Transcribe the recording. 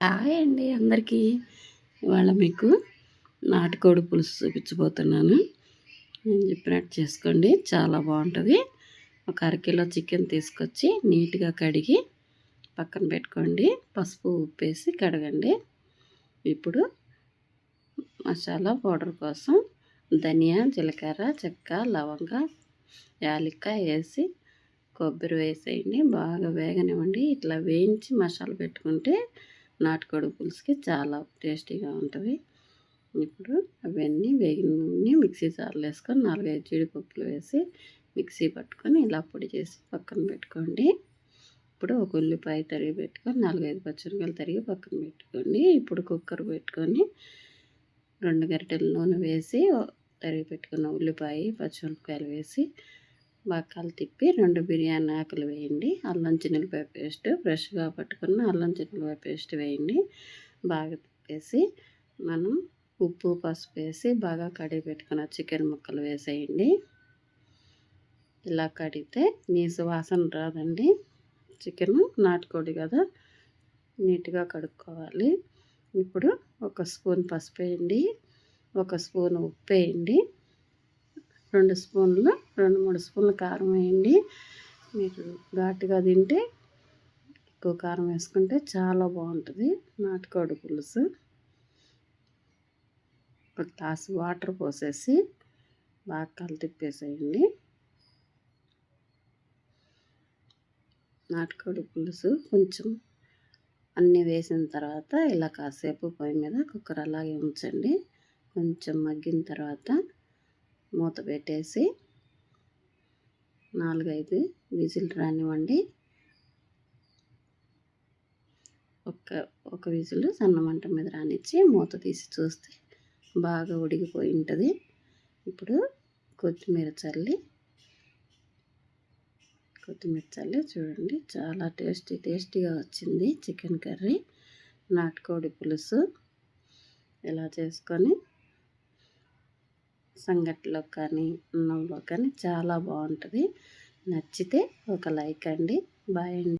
Hi అండి అందరికీ. ఇవాళ మీకు నాటుకోడి పులుసు చూపించబోతున్నాను. నేను చెప్పినట్టు చేసుకోండి చాలా బాగుంటుంది. ఒక అరకిలో చికెన్ తీసుకొచ్చి నీట్గా కడిగి పక్కన పెట్టుకోండి. పసుపు ఉప్పేసి కడగండి. ఇప్పుడు మసాలా పౌడర్ కోసం ధనియా జీలకర్ర చెక్క లవంగ యాలక్కాయ వేసి కొబ్బరి వేసేయండి. బాగా వేగనివ్వండి. ఇట్లా వేయించి మసాలా పెట్టుకుంటే నాటుకోడి పులుసుకి చాలా టేస్టీగా ఉంటుంది. ఇప్పుడు అవన్నీ వేగినన్ని మిక్సీ జార్లు వేసుకొని నాలుగైదు జీడిపప్పులు వేసి మిక్సీ పట్టుకొని ఇలా పొడి చేసి పక్కన పెట్టుకోండి. ఇప్పుడు ఒక ఉల్లిపాయ తరిగి పెట్టుకొని నాలుగైదు పచ్చిమిరకాయలు తరిగి పక్కన పెట్టుకోండి. ఇప్పుడు కుక్కర్ పెట్టుకొని రెండు గరిటెల నూనె వేసి తరిగి పెట్టుకున్న ఉల్లిపాయ పచ్చిమిరపకాయలు వేసి బక్కలు తిప్పి రెండు బిర్యానీ ఆకులు వేయండి. అల్లం చిన్నపాయ పేస్ట్ ఫ్రెష్గా పట్టుకున్న అల్లం చిన్నపాయ పేస్ట్ వేయండి. బాగా తిప్పేసి మనం ఉప్పు పసుపు వేసి బాగా కడిగి పెట్టుకున్న చికెన్ ముక్కలు వేసేయండి. ఇలా కడిగితే నీసు వాసన రాదండి. చికెన్ నాటుకోడి కదా నీట్గా కడుక్కోవాలి. ఇప్పుడు ఒక స్పూన్ పసుపు వేయండి. ఒక స్పూన్ ఉప్పు వేయండి. రెండు స్పూన్లు రెండు మూడు స్పూన్లు కారం వేయండి. మీరు ఘాటుగా తింటే ఎక్కువ కారం వేసుకుంటే చాలా బాగుంటుంది. నాటుకోడి పులుసు. ఒక గ్లాస్ వాటర్ పోసేసి బాగా కలు తిప్పేసేయండి. నాటుకోడి పులుసు కొంచెం అన్నీ వేసిన తర్వాత ఇలా కాసేపు పొయ్యి మీద కుక్కర్ అలాగే ఉంచండి. కొంచెం మగ్గిన తర్వాత మూత పెట్టేసి నాలుగైదు విజిల్ రానివ్వండి. ఒక ఒక విజిల్ సన్నమంట మీద రానిచ్చి మూత తీసి చూస్తే బాగా ఉడికిపోయి ఉంటుంది. ఇప్పుడు కొత్తిమీర చల్లి కొత్తిమీర చల్లి చూడండి చాలా టేస్టీ టేస్టీగా వచ్చింది చికెన్ కర్రీ. నాటుకోడి పులుసు ఇలా చేసుకొని సంగట్లో కానీ అన్నంలో కానీ చాలా బాగుంటుంది. నచ్చితే ఒక లైక్ అండి. బాయ్ అండి.